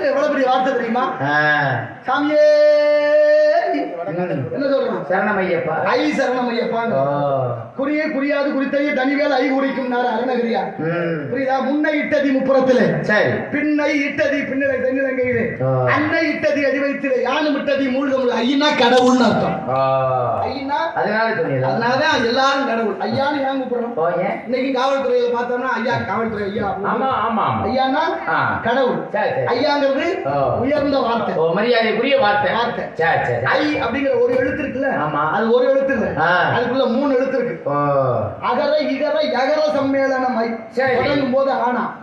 எவ்வளவு பெரிய வார்த்தை தெரியுமா. சாமியே. என்ன சொல்றான் சரணமையப்பா. ஐ சரணம் ஐயப்பாங்க ஓ குறியே குறியாது குறித்தைய தனிவேல் ஐ குறிக்கும் அருணகிரியா. புரியுதா? முன்னை இட்டதி முப்புறத்திலே. சரி. பின்னை இட்டதி பின்னலை தென்னிலங்கையிலே. அன்னை இட்டதி அடி வைத்திலே யானும் இட்டதி மூழ்கம் ஐயனா கடவுள்னு அர்த்தம். ஐயனா அதனால அதனாலதான் எல்லாரும் கடவுள். ஐயான்னு ஏன் கூப்பிடுறோம்? இன்னைக்கு காவல்துறையில பார்த்தோம்னா ஐயா காவல்துறை ஐயா ஆமா ஆமா ஐயானா. கடவுள். சரி சரி. ஐயாங்கிறது. உயர்ந்த வார்த்தை. ஓ மரியாதைக்குரிய வார்த்தை. வார்த்தை. ஐ அப்படிங்கிற ஒரு எழுத்து இருக்குல்ல. அது ஒரு எழுத்து இல்ல. அதுக்குள்ள மூணு எழுத்து இருக்கு. அகர இகர யகர சம்மேளனம் ஐ. சரி. தொடங்கும் போது ஆனா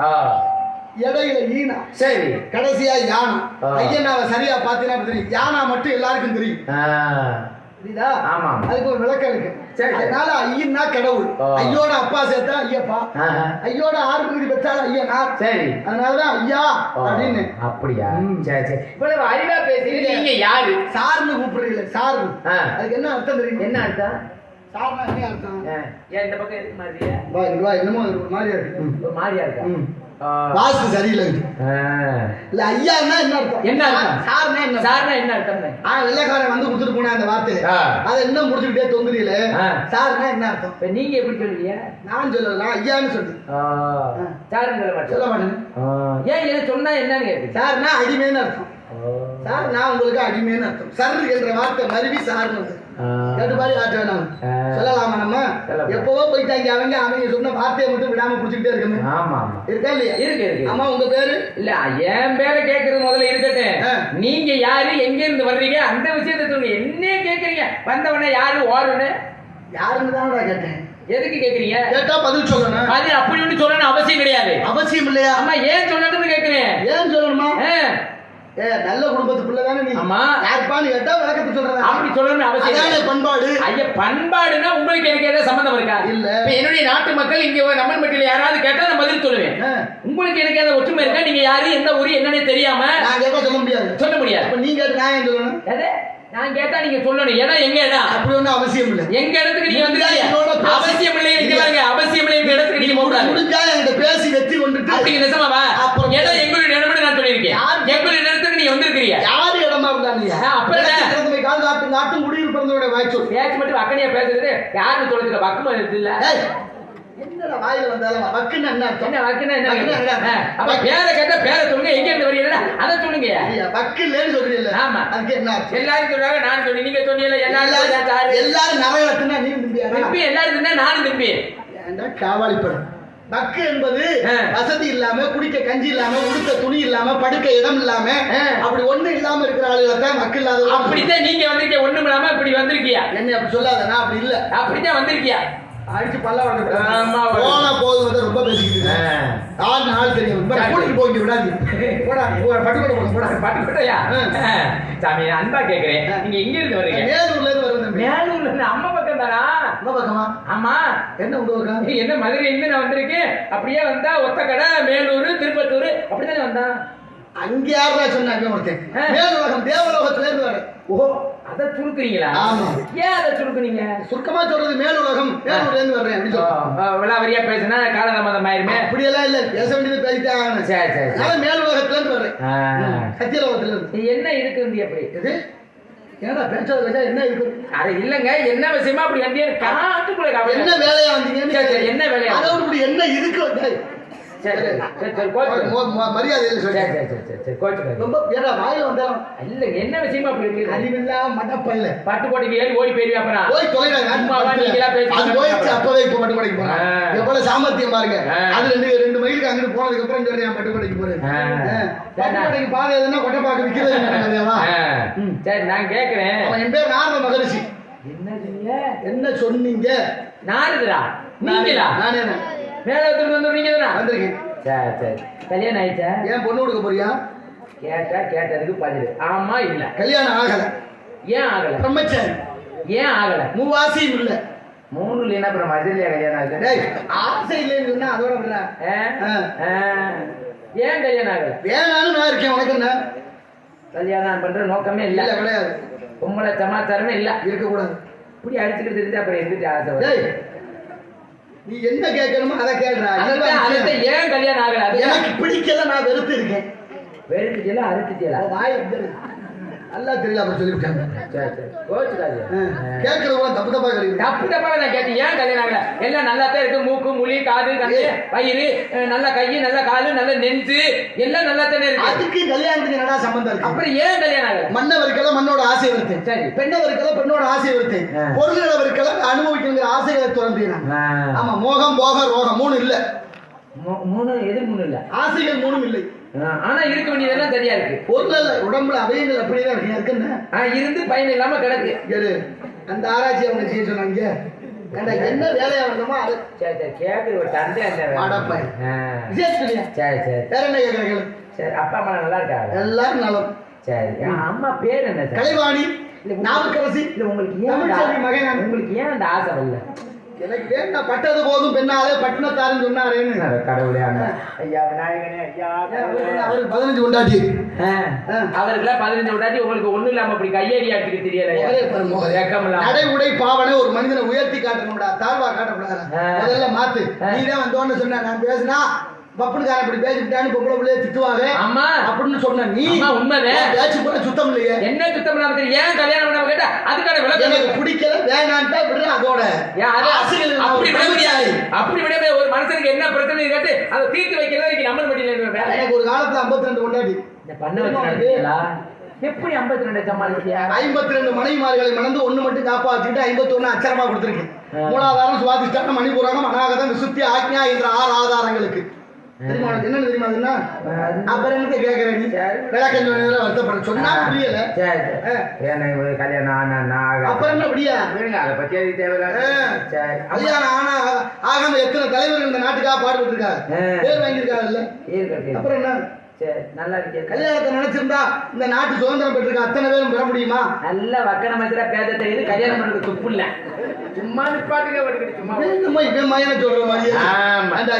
இடையில ஈனா. சரி. கடைசியா யானா. ஆ. ஐயனாவை சரியா பாத்தீங்கன்னா தெரியும்? யானா மட்டும் எல்லாருக்கும் தெரியும். புரியுதா? ஆமா. அதுக்கு ஒரு விளக்கம் இருக்கு. சரி. அதனால ஐயன்னா கடவுள். ஐயோட அப்பா சேர்த்தா ஐயப்பா. ஐயோட ஆறு பகுதி பெற்றால் ஐயனார் சரி. அதனாலதான் ஐயா அப்படின்னு. அப்படியா. சரி சரி. இவ்வளவு அறிவா பேசுறீங்க. நீங்க யாரு? சார்னு கூப்பிடுறீங்களே சார்னு. ஆ. அதுக்கு என்ன அர்த்தம் தெரியுமா? என்ன அர்த்தம்? சார்னா என்ன அர்த்தம்? ஏன் இந்த பக்கம் எதுக்கு மாதிரியா வா இங்க வா என்னமோ ஒரு மாதிரியா இருக்கு. ஒரு மாதிரியா இருக்கா. வாஸ்து சரியில்லை. இல்ல ஐயான்னா என்ன அர்த்தம்? என்ன அர்த்தம்? சார்னா என்ன? சார்னா என்ன அர்த்தம்? ஆ வெள்ளைக்காரன் வந்து கொடுத்துட்டு போனா அந்த வார்த்தையை ஆ. அதை இன்னும் முடிச்சுக்கிட்டே தொங்குறீல. சார்னா என்ன அர்த்தம்? நீங்க எப்படி சொல்லுவீங்க? நான் சொல்லலாம் ஐயான்னு சொல்லு ஆ. சாருன்னு சொல்ல சொல்ல மாட்டேன். ஏன் இதை சொன்னா என்னன்னு கேட்பீங்க? சார்னா அடிமைன்னு அர்த்தம். சார் நான் உங்களுக்கு அடிமைன்னு அர்த்தம். சர் என்ற வார்த்தை மருவி சார்னு வருது. கேட்டு பாரு ஆற்ற வேணாம். ஆ. சொல்லலாமா நம்ம. எப்பவோ போயிட்டாங்க அவங்க அவங்க சொன்ன வார்த்தையை மட்டும் விடாம புடிச்சுக்கிட்டே இருக்கமே ஆமா இருக்கா இல்லையா? இருக்கு இருக்கு ஆமா உங்க பேரு? இல்ல என் பேரை கேக்குறது முதல்ல இருக்கட்டும். நீங்க யாரு எங்க இருந்து வர்றீங்க? அந்த விஷயத்தை சொல்லுங்க. என்ன கேக்குறீங்க. வந்தவன யாரு ஓடுன யாருன்னு தான் கேட்டேன். எதுக்கு கேக்குறீங்க? கேட்டா பதில் சொல்லணும். அது அப்படி ஒண்ணு சொல்லணும் அவசியம் கிடையாது. அவசியம் இல்லையா? அம்மா ஏன் சொல்லணும்னு கேக்குறேன் ஏன் சொல்லணுமா? ஏ நல்ல குடும்பத்துக்குள்ள தானே நீ? ஆமா. யாருப்பான்னு கேட்டா விளக்கத்தை சொல்றேன் அப்படி சொல்லணும்னு அவசியம் அதானே. பண்பாடு. ஐயா பண்பாடுன்னா உங்களுக்கு எனக்கு ஏதாவது சம்பந்தம் இருக்கா? இல்ல. இப்ப என்னுடைய நாட்டு மக்கள் இங்க ஒரு நம்மன்பட்டியில யாராவது கேட்டா நான் பதில் சொல்லுவேன். உங்களுக்கு எனக்கு ஏதாவது ஒற்றுமை இருக்கா? நீங்க யாரு எந்த ஊரு என்னன்னு தெரியாம நான் கேட்க சொல்ல முடியாது. சொல்ல முடியாது. அப்ப நீ கேட்டு நான் ஏன் சொல்லணும்? நான் கேட்டா நீங்க சொல்லணும். இடம் எங்க இடம்? அப்படி ஒண்ணும் அவசியம் இல்லை. எங்க இடத்துக்கு நீங்க பேசி- அவசியம் இல்லை. இங்க பாருங்க அவசியம் இல்லை எங்க இடத்துக்கு நீங்க போகக்கூடாது. முடிஞ்சா என்கிட்ட பேசி வெற்றி கொண்டுட்டு அப்படிங்க நிஜமாவா? அப்புறம் இடம் எங்களுடைய இடம்னு நான் சொல்லியிருக்கேன். யார்? எங்களுடைய நீங்க வந்திருக்கிறீங்க. யாரு இடமா இருந்தாங்க? அப்புறம் கால் நாட்டு நாட்டும் குடியில் பிறந்தவருடைய வாய்ச்சொல் பேச்சு மட்டும் அக்கனையா பேசுறது? யாருன்னு சொல்றதுக்கு வக்குமா இல்ல? என்னடா வாயில வந்தாலும் வக்குன்னு என்ன என்ன வக்குன்னா என்ன? அப்ப பேரை கேட்டா பேரை சொல்லுங்க. எங்க இருந்து அதை சொல்லுங்க. ஐயா, வக்கு இல்லைன்னு சொல்றீங்கல்ல. ஆமா. அதுக்கு என்ன எல்லாரும் சொல்றாங்க நான் சொல்லி நீங்க சொன்னீங்க எல்லாரும் எல்லாரும் எல்லாரும் நரகத்துனா நீ திருப்பி எல்லாரும் இருந்தா நானும் திருப்பி காவாலி படம்? பக்கு என்பது. வசதி இல்லாம குடிக்க கஞ்சி இல்லாம உடுக்க துணி இல்லாம படுக்க இடம் இல்லாம. அப்படி ஒண்ணு இல்லாம இருக்கிற ஆளுகளை தான் மக்கு இல்லாத அப்படித்தான் நீங்க வந்திருக்கீங்க ஒண்ணும் இல்லாம இப்படி வந்திருக்கியா? என்ன அப்படி சொல்லாத நான் அப்படி இல்ல. அப்படித்தான் வந்திருக்கியா? அடிச்சு பல்ல வளர்ந்து போனா போதும் வந்து ரொம்ப பேசிக்கிட்டு. ஆள் நாள் தெரியும். சரி. கூட்டிட்டு போய் விடாது. போடா போடா பட்டுக்கோட போட போடா. பட்டுக்கோட்டையா. சாமி அன்பா கேக்குறேன். நீங்க எங்க இருந்து வர்றீங்க? இருந்து மேலூர்ல இருந்து அம்மா பக்கம் தானா உங்க பக்கமா ஆமா என்ன பக்கம்? என்ன மதுரையில இருந்து நான் வந்திருக்கேன் அப்படியே வந்தா ஒத்தக்கடை மேலூர் திருப்பத்தூர் அப்படித்தானே வந்தான் அங்க யாரா சொன்னாங்க ஒருத்தன் தேவலோகத்துல இருந்து வரேன் ஓ. அத சுருக்குறீங்களா? ஆமா. ஏன் அதை சுருக்குனீங்க? சுருக்கமா சொல்றது மேலுலகம் மேலூர்ல இருந்து வர்றேன் விளாவரியா பேசுனா காலதாமதம் ஆயிருமே. அப்படியெல்லாம் இல்ல பேச வேண்டியது பேசிட்டே ஆகணும். சரி சரி மேலுலகத்துல இருந்து வர்றேன். சத்தியலோகத்துல இருந்து. இது என்ன இருக்கு வந்து எப்படி எது ஏடா பேசாத பேசா என்ன இருக்கு அட இல்லங்க என்ன விஷயமா அப்படி. என்ன வேலையா சரி, என்ன வேலையா? அதை இப்படி என்ன இருக்கு சரி சரி சரி கோச்சு மொ- மொ- மரியாதையில சரி சொல்லி சரி சரி சரி சரி கோச்சு ரொம்ப ஏடா வாயில வந்தாலும் என்ன விஷயமா அப்படி இருக்கு? அறிவில்லா மடப்பல்ல பட்டுக்கோட்டைக்கு ஏறி ஓடி அப்புறம் போய் தொலைடா சும்மாவா நீங்களா பேசி- அது போயிடுச்சு அப்பவே இப்ப போறேன். எவ்வளவு சாமர்த்தியம் பாருங்க. ஆ. அது ரெண்டு ரெண்டு மைலுக்கு அங்கிட்டு போனதுக்கு அப்புறம் சொல்றேன் நான் பட்டுக்கோடைக்கு போறேன். ஆ. ஆ. பட்டுக்கோடைக்கு பாதை எதுனா கொட்டைப்பாக்கு விக்கிறது நடக்காதேவா? ஆ. ம். சரி நான் கேக்குறேன். என் பேர் நாரத மகரிஷி. என்ன சொன்னீங்க என்ன சொன்னீங்க? நானுதுரா நீங்களா? நானே. தான். மேல ஒருத்தர் வந்து நீங்க தானா வந்திருக்கேன் சரி சரி. கல்யாணம் ஆயிடுச்சா? ஏன் பொண்ணு கொடுக்க போறியா? கேட்டா கேட்டதுக்கு பதில். ஆமா இல்ல. கல்யாணம் ஆகல. ஏன் ஆகல? பிரம்மச்சாரி. ஏன் ஆகல? மூவாசியும் இல்ல. மூணு இல்லைன்னா அப்புறம் மதுரையில கல்யாணம் ஆகுது டேய் ஆசை இல்லைன்னு சொன்னா அதோட விடுற. ஏன் கல்யாணம் ஆகல? வேணாலும் நான் இருக்கேன் உனக்கு என்ன? கல்யாணம் பண்ற நோக்கமே இல்ல. கிடையாது. உங்களை சமாச்சாரமே இல்ல. இருக்கக்கூடாது. இப்படி அடிச்சுக்கிட்டு தெரிஞ்சு அப்புறம் எந்திரிச்சு ஆசை நீ என்ன கேட்கணுமோ அதை அதுதான் ஏன் கல்யாணம் ஆகல? எனக்கு பிடிக்கல நான் வெறுத்து இருக்கேன். வெறுத்துட்டியலா அறுத்துட்டியலா? அவன் வாய் நல்லா தெரியல அப்ப சொல்லிவிட்டாங்க சரி சரி. கோச்சுக்காது கேட்கறவங்க தப்பு தப்பா கிடையாது தப்பு தப்பா நான் கேட்டேன். ஏன் கல்யாணம் ஆகல எல்லாம் நல்லா தான் இருக்கு. மூக்கு முழி காது கண்ணு வயிறு நல்ல கை நல்ல காலு நல்ல நெஞ்சு எல்லாம் நல்லா தானே இருக்கு. அதுக்கு கல்யாணத்துக்கு என்னடா சம்பந்தம் இருக்கு? அப்புறம் ஏன் கல்யாணம் ஆகல? மன்னவருக்கெல்லாம் மண்ணோட ஆசை வருத்தேன் சரி. பெண்ணவருக்கெல்லாம் பெண்ணோட ஆசை வருத்தேன் ஆ. பொருள்களவருக்கெல்லாம் அனுபவிக்கிற ஆசைகளை துறந்தீங்க ஆமா மோகம் போக ரோகம் மூணு இல்ல. மூணு எது மூணு இல்ல? ஆசைகள் மூணும் இல்லை. ஆனா இருக்க வேண்டியதெல்லாம் சரியா இருக்கு. பொருள் உடம்புல அவயங்கள் அப்படியே இருக்கு இருக்குன்னு இருந்து பயன் இல்லாம கிடக்கு. அந்த ஆராய்ச்சி அவங்க செய்ய சொன்னாங்க. என்ன வேலையா வந்தோமோ அது. சரி சரி ஒரு தந்தை. ஆஹ், விசேஷம் சரி சரி. வேற என்ன கேட்கறாங்க சரி அப்பா அம்மா நல்லா இருக்காங்க? எல்லாரும் நலம் சரி அம்மா பேர் என்ன சார்? கலைவாணி நாவுக்கரசி இல்ல உங்களுக்கு ஏன். உங்களுக்கு ஏன் அந்த ஆசை வரல? எனக்கு வேண்டாம் பட்டது போதும் பெண்ணாலே பட்டினத்தாருன்னு சொன்னாரேன்னு. கடவுளே ஐயா விநாயகனே ஐயா அவருக்கு பதினஞ்சு கொண்டாட்டி அவருக்குலாம் பதினஞ்சு விட்டாச்சு உங்களுக்கு ஒண்ணும் இல்லாம அப்படி கையேறி ஆட்டுக்கு தெரியல நடை உடை பாவனை ஒரு மனிதனை உயர்த்தி காட்டணும்டா தாழ்வா காட்டக்கூடாது. முதல்ல மாத்து. நீ தான் வந்தோன்னு சொன்ன நான் பேசினா பப்புனுக்காரன் இப்படி பேசிட்டான்னு பொம்பளை பிள்ளைய திட்டுவாங்க. அம்மா. அப்படின்னு சொன்ன நீ. உன் பேச்சு கூட சுத்தம் இல்லையே. என்ன சுத்தம் இல்லாம தெரியும்? ஏன் கல்யாணம் பண்ணாம கேட்டா அதுக்கான விளக்கம் எனக்கு பிடிக்கல வேணான்ட்டா விடுற அதோட. அப்படி விட முடியாது. அப்படி விட முடியாது. ஒரு மனுஷனுக்கு என்ன பிரச்சனை கேட்டு அதை தீர்த்து வைக்கிறதா இன்னைக்கு மட்டும் வேலை. எனக்கு ஒரு காலத்துல 52 கொண்டாடி இந்த பண்ண வச்சு நடத்தீங்களா எப்படி ஐம்பத்தி ரெண்டு சமாளிச்சியா ஐம்பத்தி ரெண்டு மனைவிமார்களை மணந்து ஒண்ணு மட்டும் காப்பாற்றிட்டு ஐம்பத்தி ஒண்ணு அச்சரமா கொடுத்திருக்கு. மூலாதாரம் சுவாதிஷ்டான மணிபூரகம் அநாகதம் விசுத்தி ஆக்ஞா என்ற ஆறு ஆதாரங்களுக்கு. தெரியுமா உனக்கு? என்ன தெரியுமா அப்புறம் என்ன கேட்கற நீ. விளக்கம் சொன்னதுல வருத்தப்பட சொன்னா புரியல. சரி கல்யாணம் ஆனா நான். அப்புறம் என்ன விடுங்க அதை பத்தி அது தேவையில்ல. சரி. கல்யாணம் ஆனா ஆகாம எத்தனை தலைவர்கள் இந்த நாட்டுக்காக பாடுபட்டு இருக்காங்க. பேர் வாங்கியிருக்காங்கல்ல. அப்புறம் என்ன? சரி நல்லா இருக்கேன் கல்யாணத்தை நினைச்சிருந்தா இந்த நாட்டு சுதந்திரம் பெற்றிருக்க அத்தனை பேரும் பெற முடியுமா? நல்ல வக்கன மச்சரா பேச தெரியுது கல்யாணம் பண்றது துப்பு இல்ல சும்மா நிப்பாட்டுங்க வட்டுக்கிட்டு சும்மா. என்னம்மா இவன் மயனை சொல்ற மாதிரியே. ஆமா. அந்த.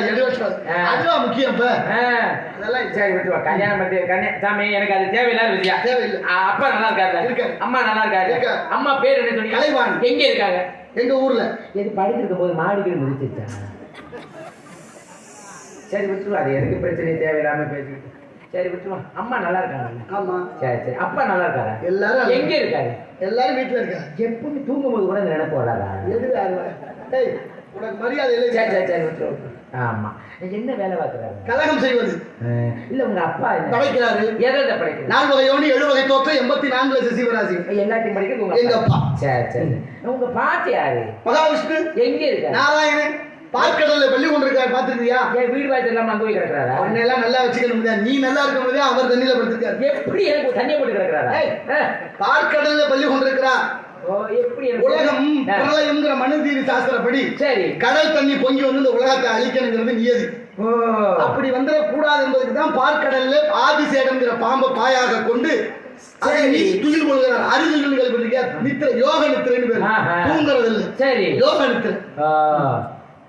அதுவா முக்கியம் இப்ப. அதெல்லாம் சரி விட்டு வா கல்யாணம் பண்ணி கல்யாணம் சாமி எனக்கு அது தேவையில்லாத விஷயம். தேவையில்லை. அப்பா நல்லா இருக்காரு. இருக்காரு. அம்மா நல்லா இருக்காரு. அம்மா பேர் என்ன சொன்னீங்க? கலைவாணி. எங்க இருக்காங்க? எங்க ஊர்ல? எது படிச்சிருக்கும் போது மாடி வீடு முடிச்சிருச்சா? சரி விட்டுருவா. அது எதுக்கு பிரச்சனை தேவையில்லாம பேசிக்கிட்டு. சரி விட்டுருவா அம்மா நல்லா இருக்காங்க. ஆமா. சரி சரி. அப்பா நல்லா இருக்காரா? எல்லாரும் எங்க இருக்காரு? எல்லாரும் வீட்டுல இருக்காங்க. எப்படி தூங்கும் போது கூட நினைப்பு வராதா? எது யாரு? ஏய் உனக்கு மரியாதை இல்லை சரி சரி சரி. ஆமா. என்ன வேலை பார்க்குறாரு? கலகம் செய்வது. இல்ல உங்க அப்பா படைக்கிறாரு. எதை படிக்கிறார்? நாலு வகையோடு ஏழு வகை தோற்றம் எண்பத்தி நான்குல சிவராசி எல்லாத்தையும் படிக்கிறது எங்க அப்பா. சரி சரி. உங்க பாட்டி யாரு? மகாவிஷ்ணு. எங்க இருக்காரு? நாராயணன். பார்க்கடல்ல பள்ளி கொண்டிருக்காரு பாத்துருக்கியா ஏன் வீடு வாய்ஸ் எல்லாம் அங்க போய் கிடக்குறாரா? அவனை எல்லாம் நல்லா வச்சுக்கணும் நீ நல்லா இருக்க முடியாது அவர் தண்ணியில படுத்திருக்காரு. எப்படி எனக்கு தண்ணியை போட்டு கிடக்குறாரா. பார்க்கடல்ல பள்ளி கொண்டிருக்கிறா. ஓ எப்படி எனக்கு- உலகம். பிரளயம்ங்கிற மனுதீரி சாஸ்திரப்படி சரி. கடல் தண்ணி பொங்கி வந்து இந்த உலகத்தை அழிக்கணுங்கிறது நியதி. ஓ. அப்படி வந்துடக்கூடாது என்பதுக்கு தான் பார்க்கடல்ல ஆதிசேடன்கிற பாம்பை பாயாக கொண்டு அதை சரி. நீ துயில் கொள்கிறார். இருக்கியா நித்திர யோக நித்திரன்னு பேரு. தூங்குறது இல்ல சரி. யோக நித்திர.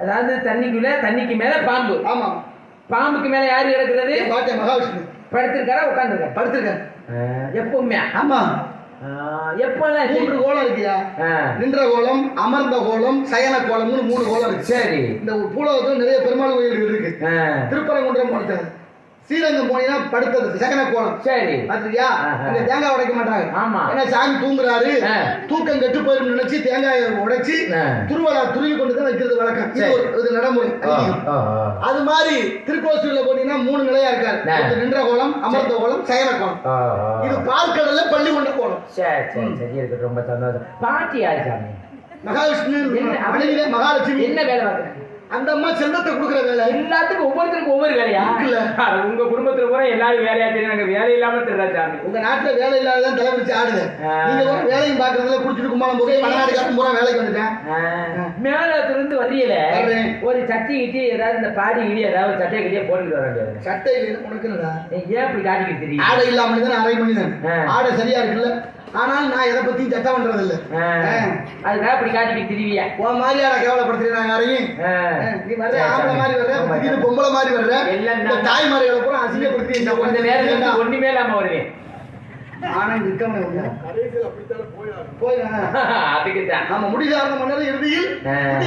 அதாவது தண்ணிக்குள்ள தண்ணிக்கு மேல பாம்பு. ஆமா. பாம்புக்கு மேல யாரு கிடக்குறது மகாவிஷ்ணு. படுத்திருக்காரா உட்காந்துருக்காரு படுத்திருக்காரு. எப்பவுமே. ஆமா. எப்பெல்லாம் மூன்று கோலம் இருக்கியா. நின்ற கோலம் அமர்ந்த கோலம் சயன கோலம்னு மூணு கோலம் இருக்கு. சரி. இந்த பூலகத்துல நிறைய பெருமாள் கோயில்கள் இருக்கு. திருப்பரங்குன்றம் ஸ்ரீரங்கம் போனீங்கன்னா படுத்தது சகன கோலம் சரி. ஆஹா. அங்க தேங்காய் உடைக்க மாட்டாங்க. ஆமா. ஏன்னா சாமி தூங்குறாரு. தூக்கம் கெட்டு போயிரும் நினைச்சு தேங்காயை உடைச்சு. துருவலா துருவி கொண்டு தான் வைக்கிறது வழக்கம். இது நடைமுறை. அது மாதிரி திருக்கோசூர்ல போனீங்கன்னா மூணு நிலையா இருக்காரு. நின்ற கோலம் அமர்ந்த கோலம் சயன கோலம். இது பார்க்கடல்ல பள்ளி கொண்ட கோலம் சரி சரி சரி. இருக்கு ரொம்ப சந்தோஷம். பாட்டி யாரு சாமி? மனைவியில மகாலட்சுமி. என்ன வேலை பார்க்குறாங்க? அந்த அம்மா செந்தத்தை கொடுக்குற வேலை. எல்லாத்துக்கும் ஒவ்வொருத்தருக்கும் ஒவ்வொரு வேலையா. அட, உங்க குடும்பத்துல பூரா எல்லாரும் வேலையா தெரியும். நாங்க வேலை இல்லாம தெரியல சாமி? உங்க நாட்டுல வேலை இல்லாததான் தலை பிடிச்சு ஆடுது. நீங்க பூரா வேலையும் பாக்குறதுல குடிச்சிட்டு போய் வடநாடுக்காரன் பூரா வேலைக்கு வந்துட்டேன். மேலத்துல இருந்து வர்றீல வர்றேன். ஒரு சட்டி கிட்டி ஏதாவது இந்த பாடி கிடி ஏதாவது சட்டையை கிட்டியே போட்டுட்டு வர வேண்டியது சட்டை இல்லைன்னு உனக்கு என்னடா? ஏன் இப்படி காட்டிக்கிட்டு தெரியும் ஆடை இல்லாம தான் அரை மனிதன் ஆ. ஆடை சரியா இருக்குல்ல? ஆனால் நான் எதை பத்தியும் சட்டம் பண்றது இல்ல அதுக்காக இப்படி காட்டிக்கிட்டு திரிவியா? உன் மாதிரியாட கேவலப்படுத்துறேன் யாரையும்? ஆ. நீ வர்ற ஆம்பளை மாதிரி வர்ற. திடீர்னு பொம்பளை மாதிரி வர்ற எல்லாம் இந்த நான் தாய்மார்களை பூரா அசிங்கப்படுத்தி இந்த கொஞ்ச நேரத்துக்கு ஒண்ணுமே இல்லாம வருவேன் ஆனந்த் இருக்கவனே உள்ள போய் அதுக்கு தான். ஆமா முடிசார்ந்த மன்னர் இறுதியில்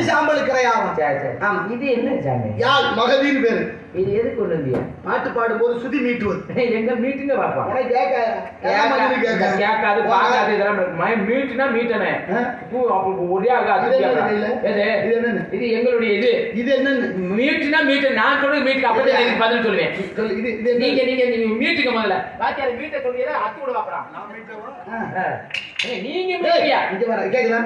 சாம்பல் சரி. ஆமா. இது என்ன சாமி? யாழ் மகதீன் பேரு. இது எது கொண்டு வந்தியா பாட்டு பாடும்போது சுதி மீட்டுவது. எங்க மீட்டுங்க பாப்பா? கேட்காது பார்க்காது இதெல்லாம் மய- மீட்டுனா மீட்டனே. ஒரே ஆகாது இது எங்களுடைய இது. இது என்னன்னு? மீட்டுனா மீட்டு நான் சொல்றது மீட்டுக்கு அப்பதான் எனக்கு பதில் சொல்லுவேன். சொல்லு இது இது என்ன? நீங்க நீங்க நீங்க மீட்டுங்க முதல்ல. பாத்தியா மீட்ட சொல்றீங்க அத்து விட பாப்பறான். நீங்க மீட்டியா? இங்க வர கேக்குதா?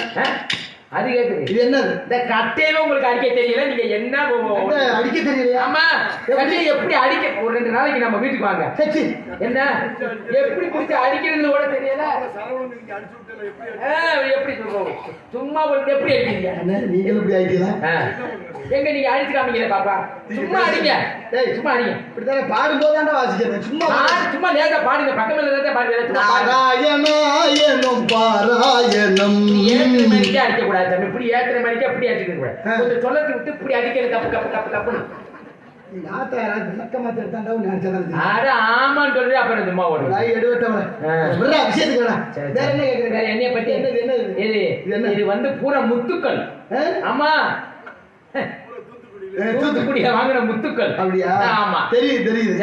அது கேக்குது. இது என்னது? இந்த கட்டையில உங்களுக்கு அடிக்க தெரியல நீங்க என்ன என்ன, அடிக்க தெரியலையா? ஆமா கட்டையை எப்படி அடிக்க ஒரு ரெண்டு நாளைக்கு நம்ம வீட்டுக்கு வாங்க. சச்சி. என்ன? எப்படி பிடிச்சு அடிக்கிறதுன்னு கூட தெரியல. எப்படி சொல்றோம் சும்மா ஒரு எப்படி அடிக்கிறீங்க? என்ன நீங்களும் இப்படி ஆ. எங்க நீங்க அடிச்சு காமிக்கல பாப்பா? சும்மா அடிங்க. டேய் சும்மா அடிங்க. இப்படித்தானே பாடும்போது தாண்டா வாசிக்கிறேன். சும்மா சும்மா லேசா பாடுங்க. பக்கத்துல லேசா பாடுங்க. பாடுங்க. நாராயணாயனும் பாராயணம். ஏத்துற மணிக்கே அடிக்க கூடாது தம்பி இப்படி ஏத்துற மணிக்கே அப்படி அடிக்க கூடாது. கொஞ்சம் சொல்லத்தை விட்டு இப்படி அடிக்கிறது தப்பு தப்பு தப்பு தப்புன்னு நீங்க ஆத்தா யாராவது விளக்கமா திருத்தாண்டா நினைச்சதான் அட ஆமான்னு சொல்லி அப்புறம் சும்மா ஓடுங்க நாய் எடுவட்டவன ஆ. விடுறா விஷயத்துக்கு வேணா சரி, வேற என்ன சரி. கேக்குறீங்க? வேற என்னைய பத்தி? என்னது என்னது? இது இது என்ன? இது வந்து பூரா முத்துக்கள்? ஆமா. தூத்துக்குடியில வாங்கின முத்துக்கள். அப்படியா? ஆமா. தெரியுது தெரியுது.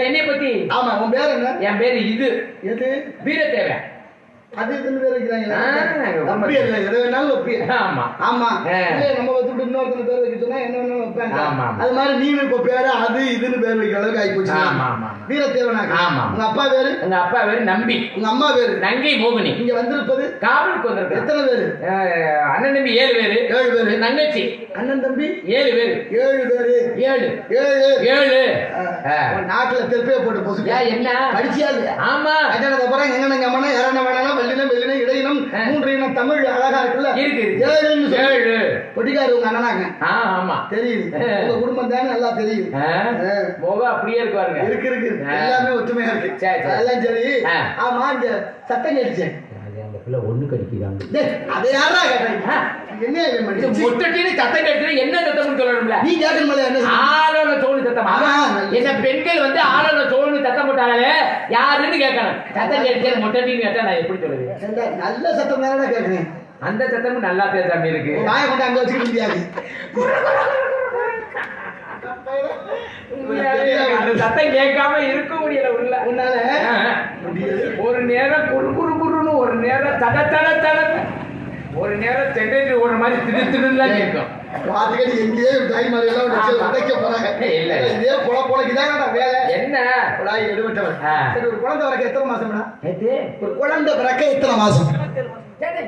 என்னைய பத்தி? ஆமா உன் பேர் என்ன? என் பேரு இது. எது? வீரத்தேவ அது இதுன்னு பேர் வைக்கிறாங்களா. அப்படி இல்ல எது வேணாலும் வைப்பீ ஆமா. ஆமா. ஆ. இல்ல நம்ம வச்சுட்டு இன்னொருத்தன பேர் வைக்க சொன்னா என்ன வேணாலும் வைப்பாங்க. அது மாதிரி நீனு இப்ப பேரு அது இதுன்னு பேர் வைக்கிற அளவுக்கு ஆகி போச்சு. ஆமா, ஆமா, ஆமா. வீரத்தேவனாக ஆமா. உங்க அப்பா பேரு? எங்க அப்பா பேரு நம்பி. உங்க அம்மா பேரு? நங்கை மோகினி. இங்க வந்திருப்பது? காவலுக்கு எத்தனை பேரு? அண்ணன் தம்பி ஏழு பேரு. ஏழு பேரு. தங்கச்சி. அண்ணன் தம்பி? ஏழு பேரு. ஏழு பேரு. ஏழு. ஏழு. ஏழு. நாக்குல தெப்பைய போட்டு ஏன் என்ன? படிச்சியா இல்லையா? ஆமா. அஜனத அப்புறம் எங்கன கம்மன இரண வேணாலும் வெள்ளினம் வெள்ளினம் இடையினம். மூன்று இனம் தமிழ் அழகா இருக்குல்ல? இருக்கு. ஏழுன்னு. ஏழு. பொட்டிக்காரு உங்க அண்ணனாங்க. ஆமா. தெரியுது. உங்க குடும்பம் தானே நல்லா தெரியுது. முகம் அப்படியே இருக்கு பாருங்க. இருக்கு இருக்கு. எல்லாமே ஒத்துமையா இருக்கு. அதெல்லாம் சரி. ஆமா இங்க சத்தம் கேட்டுச்சேன். அது அந்த பிள்ளை ஒண்ணு கடிக்கிறாங்க டேய், அதை யாரா கேட்டாங்க என்ன சத்தம் கேட்டு என்ன சத்தம்னு சொல்லணும்ல? நீ கேட்கணும்ல என்ன சத்தம். என்ன பெண்கள் வந்து ஆளோட தோணு சத்தம் போட்டாலே யாருன்னு கேட்கணும். சத்தம் கேட்டு முட்டட்டின்னு கேட்டா நான் எப்படி ஏண்டா, நல்ல சத்தம் தானடா கேட்கிறேன் அந்த சத்தமும் நல்லா பேசாம இருக்கு. வாயை கொண்டு அங்க வச்சுக்க முடியாது. அந்த சத்தம் கேட்காம இருக்க முடியல உள்ள. உன்னால. ஒரு நேரம் குறு குறு குறுன்னு ஒரு நேரம் தட தட தட. ஒரு நேரம் சென்னை ஒரு மாதிரி திரு திருலாம் கேட்கும். பாத்துக்கடி எங்கேயே எல்லாம் உடைக்க போறாங்க. இல்ல. இதே பொல பொலக்கு இதாங்கடா வேலை? என்ன? குழாய் எடுபட்டவன். சரி ஒரு குழந்தை பிறக்க எத்தனை மாசம்டா நேத்து ஒரு குழந்தை பிறக்க எத்தனை மாசம்?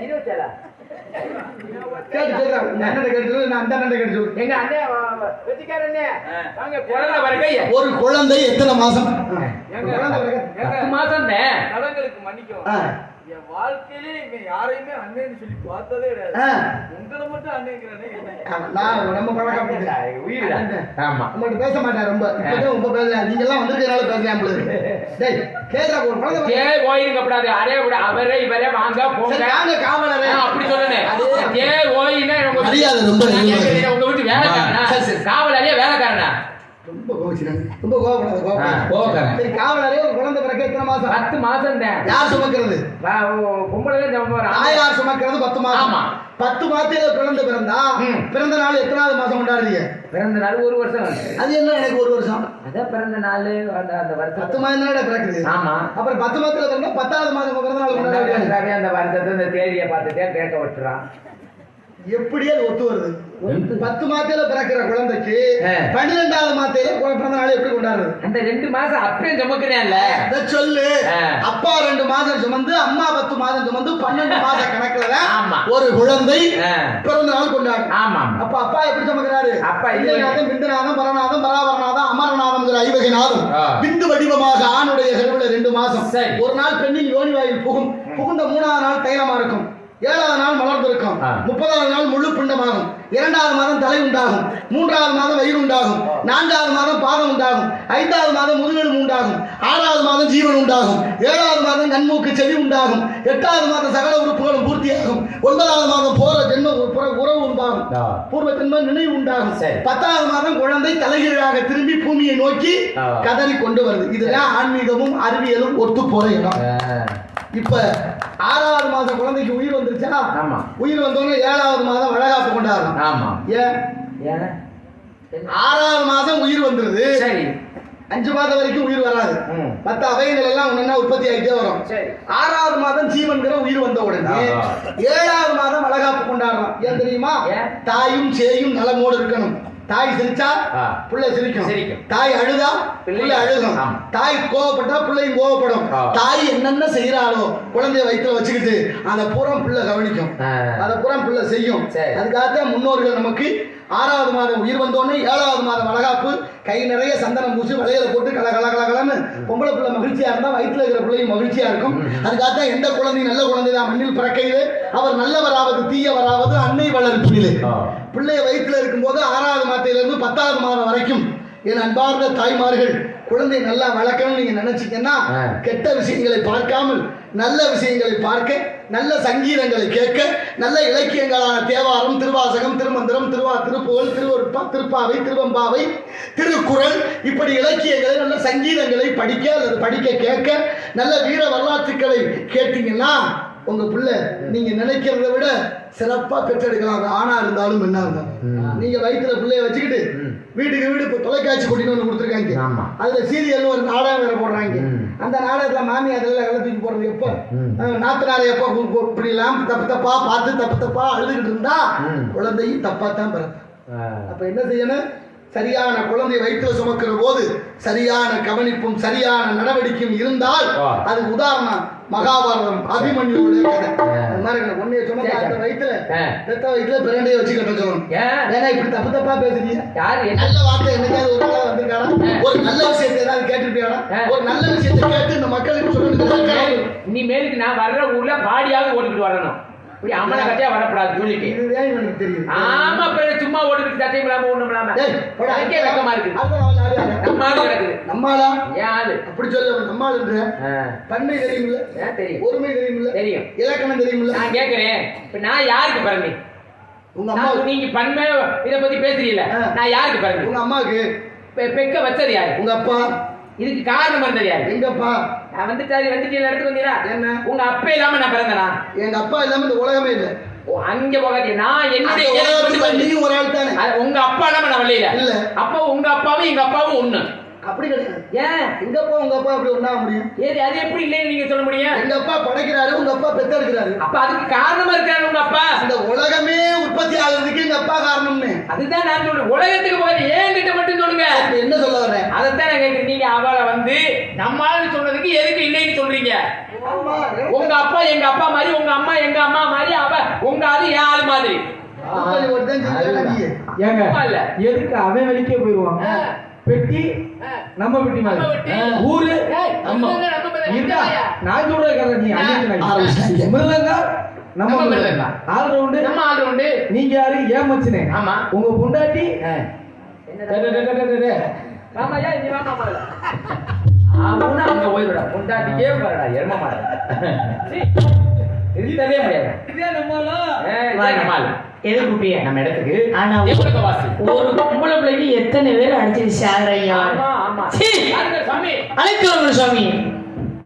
இருபத்தேழா? கேட்டு சொல்றேன் உங்க அண்ணன் கேட்டு நான் அந்த அண்ணன் கேட்டு. எங்க அண்ணே வெட்டிக்கார அண்ணே வாங்க குழந்தை வரக்கைய ஒரு குழந்தை எத்தனை மாசம்? மாசம் தான் மன்னிக்கும். என் வாழ்க்கையிலே இங்க யாரையுமே அண்ணன்னு சொல்லி பார்த்ததே கிடையாது. உங்களை மட்டும் அண்ணங்கிறனே நான் நம்ம பழக்கம். உயிரா? ஆமா. உங்கள்ட்ட பேச மாட்டேன் ரொம்ப. நீங்க எல்லாம் வந்திருக்கனால பேசலாம். டேய் கேக்குறா ஒரு பிறக்க- ஏ ஓயிங்க கூடாது அரே அவரே இவரே வாங்க போங்க. வாங்க காவலரே. அப்படி சொல்லணும் ஏ உங்க மரியாதை ரொம்ப உங்க வீட்டு வேலைக்காரனா. காவலாளியா வேலைக்காரனா? ரொம்ப கோவிச்சுறாங்க ரொம்ப கோவப்படாத கோவப்படாத. சரி காவலரே ஒரு குழந்தை பிறக்க எத்தனை மாசம்? பத்து மாசம் யார் சுமக்கிறது? பொம்பளை தாயார் சுமக்கிறது பத்து மாசம். ஆமா. பத்து மாசத்துல குழந்தை பிறந்தா. பிறந்த நாள் எத்தனாவது மாசம் கொண்டாடுறீங்க? பிறந்த நாள் ஒரு வருஷம். அது என்ன எனக்கு ஒரு வருஷம்? அதான் பிறந்த நாள் அந்த அந்த பத்து வருஷம் மாதம் தானே பிறக்குது? ஆமா. அப்புறம் பத்து மாசத்துல பிறந்தா பத்தாவது மாதம் பிறந்த நாள் கொண்டாட வேண்டியது. எல்லாமே அந்த வருஷத்தை இந்த தேதியை பார்த்துட்டே கேட்க விட்டுறான். எப்படியே ஒத்து வருது. பத்து மாதத்துல பிறக்கிற குழந்தைக்கு. பன்னிரெண்டாவது மாதத்துல பிறந்த நாள் எப்படி கொண்டாடுறது அந்த ரெண்டு மாசம் அப்படியே சுமக்கிறேன்ல அத சொல்லு. அப்பா ரெண்டு மாதம் சுமந்து அம்மா பத்து மாதம் சுமந்து பன்னெண்டு மாச கணக்குல. ஒரு குழந்தை. பிறந்த நாள் கொண்டாடும் ஆமா அப்ப அப்பா எப்படி சுமக்கிறாரு அப்பா இந்திரநாதம் பிந்துநாதம் பரநாதம் பராபரநாதம் அமரநாதம்ங்கிற ஐவகை நாதம். பிந்து வடிவமாக ஆணுடைய செலவுல ரெண்டு மாசம். ஒரு நாள் பெண்ணின் யோனி வாயில் புகும் புகுந்த மூணாவது நாள் தைலமா இருக்கும் ஏழாவது நாள் மலர்ந்திருக்கும். முப்பதாவது நாள் முழு பிண்டமாகும். இரண்டாவது மாதம் தலை உண்டாகும். மூன்றாவது மாதம் வயிறு உண்டாகும். நான்காவது மாதம் பாதம் உண்டாகும். ஐந்தாவது மாதம் முதுகெலும்பு உண்டாகும். ஆறாவது மாதம் ஜீவன் உண்டாகும். ஏழாவது மாதம் கண்மூக்கு செவி உண்டாகும். எட்டாவது மாதம் சகல உறுப்புகளும் பூர்த்தியாகும். ஒன்பதாவது மாதம் போற ஜென்ம உறவு உண்டாகும். பூர்வ ஜென்ம நினைவு உண்டாகும். பத்தாவது மாதம் குழந்தை தலைகீழாக திரும்பி பூமியை நோக்கி. கதறி கொண்டு வருது. இதுதான் ஆன்மீகமும் அறிவியலும் ஒத்து போற இடம். இப்ப ஆறாவது மாதம் குழந்தைக்கு உயிர் வந்துருச்சா ஆமா. உயிர் வந்தோடனே ஏழாவது மாதம் வளகாப்பு கொண்டாடுறோம் ஆமா ஏன் ஏன்? ஆறாவது மாதம் உயிர் வந்துருது சரி அஞ்சு மாதம் வரைக்கும் உயிர் வராது. மத்த அவைகள் எல்லாம் ஒன்னா உற்பத்தி ஆகிட்டே வரும் சரி. ஆறாவது மாதம் ஜீவன்கிற உயிர் வந்த உடனே. ஏழாவது மாதம் வளகாப்பு கொண்டாடுறோம் ஏன் தெரியுமா? தாயும் சேயும் நலமோடு இருக்கணும் தாய் சிரிச்சா. புள்ள சிரிக்கும் சிரிக்கும். தாய் அழுதா பிள்ளை அழுகும். தாய் கோவப்பட்டா பிள்ளையும் கோவப்படும். தாய் என்னென்ன செய்யறாளோ குழந்தைய வயித்துல வச்சுக்கிட்டு அதை புறம் பிள்ளை கவனிக்கும். அதை புறம் பிள்ளை செய்யும் சரி. அதுக்காகத்தான் முன்னோர்கள் நமக்கு ஆறாவது மாதம் உயிர் வந்தோடனே ஏழாவது மாதம் வளகாப்பு கை நிறைய சந்தனம் பூசி வளையல போட்டு கல கல கல கலன்னு பொம்பளை பிள்ளை மகிழ்ச்சியா இருந்தா வயிற்றுல இருக்கிற பிள்ளையும் மகிழ்ச்சியா இருக்கும் அதுக்காகத்தான் எந்த குழந்தை நல்ல குழந்தை தான் மண்ணில் பிறக்கையிலே அவர் நல்லவராவது தீயவராவது அன்னை வளர்ப்பிலே. பிள்ளைய வயிற்றுல இருக்கும்போது ஆறாவது மாதத்திலிருந்து பத்தாவது மாதம் வரைக்கும் என் அன்பார்ந்த தாய்மார்கள் குழந்தை நல்லா வளர்க்கணும்னு நீங்க நினைச்சீங்கன்னா. கெட்ட விஷயங்களை பார்க்காமல் நல்ல விஷயங்களை பார்க்க நல்ல சங்கீதங்களை கேட்க நல்ல இலக்கியங்களான தேவாரம் திருவாசகம் திருமந்திரம் திருவா திருப்புகழ் திருவருப்பா திருப்பாவை திருவம்பாவை திருக்குறள் இப்படி இலக்கியங்களை நல்ல சங்கீதங்களை படிக்க அல்லது படிக்க கேட்க நல்ல வீர வரலாற்றுக்களை கேட்டீங்கன்னா உங்க பிள்ளை நீங்க நினைக்கிறத விட சிறப்பா பெற்றெடுக்கலாம் ஆணா இருந்தாலும் பெண்ணா இருந்தாலும் நீங்க வயிற்றுல பிள்ளைய வச்சுக்கிட்டு. வீட்டுக்கு வீடு இப்போ தொலைக்காட்சி கொட்டின்னு வந்து கொடுத்துருக்காங்க. அதுல சீரியல்னு ஒரு நாடகம் வேற போடுறாங்க. அந்த நாடகத்துல எல்லாம் கள்ள தூக்கி போடுறது எப்போ நாத்தனாரை எப்போ கு- கு- இப்படி எல்லாம் தப்பு தப்பா பார்த்து தப்பு தப்பா அழுதுகிட்டு இருந்தா. குழந்தையும் தப்பா தான் பிறக்கும் ஆ. அப்ப என்ன செய்யணும் சரியான குழந்தை வயிற்றுல சுமக்கிற போது சரியான கவனிப்பும் சரியான நடவடிக்கையும் இருந்தால். அதுக்கு உதாரணம் மகாபாரதம் அபிமன்யுடைய கதை ஆ. அந்த மாதிரி இருக்கணும். ஒன்னைய சுமக்க அந்த வயிற்றுல ஆ. பெத்த வயிற்றுல பிறண்டையை வச்சு கட்ட சொல்லணும் ஏன்? ஏன்னா இப்படி தப்பு தப்பா பேசுறீங்க யார்? நல்ல வார்த்தை என்னைக்காவது ஒரு நாள் வந்திருக்கானா ஒரு நல்ல விஷயத்தை ஏதாவது கேட்டுருப்பியானா. ஒரு நல்ல விஷயத்தை கேட்டு இந்த மக்களுக்கு சொல்லணும் இனி மேலுக்கு நான் வர்ற ஊர்ல பாடியாவது ஓடிக்கிட்டு வரணும் இப்படி அம்மனை கட்டியா வரக்கூடாது சொல்லிட்டு இதுதான் இவனுக்கு தெரியும். ஆமா இப்ப சும்மா ஓடிக்கிட்டு சட்டையும் இல்லாம ஒண்ணும் இல்லாம. எனக்கே வெக்கமா இருக்கு? நம்ம ஆளு கிடக்குது. நம்மாளா? ஏன் ஆளு? அப்படி சொல்ல நம்மாளுன்ற ஆ. பன்மை தெரியுமில்ல. தெரியும்? ஒருமை தெரியுமில்ல. தெரியும். இலக்கணம் தெரியுமில்ல. நான் கேக்குறேன். இப்ப நான் யாருக்கு பிறந்தேன் உங்க அம்மா நீங்க பன்மை இத பத்தி பேசுறீல. நான் யாருக்கு பிறந்தேன் உங்க அம்மாவுக்கு. பெக்க வச்சது யாரு? உங்க அப்பா. இதுக்கு காரணம் யாரு எங்கப்பா? நான் வந்துட்டாரு வந்துட்டீங்க இடத்துக்கு வந்தீங்களா? என்ன? உங்க அப்பா இல்லாம நான் பிறந்தனா? எங்க அப்பா இல்லாம இந்த உலகமே இல்ல. ஓ, அங்க போகாதீங்க. நான் என்னுடைய நீயும் ஒரு ஆள் தானே? உங்க அப்பா இல்லாம நான் வரல இல்ல. அப்ப உங்க அப்பாவும் எங்க அப்பாவும் ஒண்ணு. அப்படி கிடையாது. ஏன்? எங்க அப்பா உங்க அப்பா அப்படி ஒண்ணா முடியும்? ஏது அது எப்படி இல்லைன்னு நீங்க சொல்ல முடியும்? எங்க அப்பா படைக்கிறாரு உங்க அப்பா பெத்தெடுக்கிறாரு அப்ப அதுக்கு காரணமா இருக்காரு உங்க அப்பா. இந்த உலகமே உற்பத்தி ஆகுறதுக்கு எங்க அப்பா காரணம்னு. அதுதான் நான் சொல்றேன். உலகத்துக்கு போய் ஏன் கிட்ட மட்டும் சொல்லுங்க? என்ன சொல்ல வர்றேன் அதைத்தான் நான் கேட்கிறேன். நீங்க அவளை வந்து நம்மால் சொன்னதுக்கு எதுக்கு இல்லைன்னு சொல்றீங்க? உங்க அப்பா எங்க அப்பா மாதிரி உங்க அம்மா எங்க அம்மா மாதிரி அவ உங்க அது என் ஆள் மாதிரி. ஏங்க. எதுக்கு அவன் வெளிக்கே போயிருவாங்க? ஆ. பெட்டி. நம்ம பெட்டி மாதிரி. ஊரு ஏய், நம்ம? நான் சொல்ற கதை நீ. மிருதங்க நம்ம மிருதங்க. ஆல் ரவுண்டு நம்ம ஆள் உண்டு நீங்க யாரு ஏன் மச்சினே ஆமா. உங்க பொண்டாட்டி டே. ஆமாய்யா, நீ வாமா முதல்ல. அவனும் அங்க போயிடுடா. பொண்டாட்டிக்கே பாருடா, எருமை மாடு. சீ, இருந்ததே முடியாது. ஏய், இதான் நம்ம ஆளு. எது குட்டிய நம்ம இடத்துக்கு. ஆனா? ஒரு பொம்பளை பிள்ளைக்கு எத்தனை பேர் அடிச்சு சாகுறீங்க ஆமா, ஆமா. அழைக்கிறவங்க சுவாமி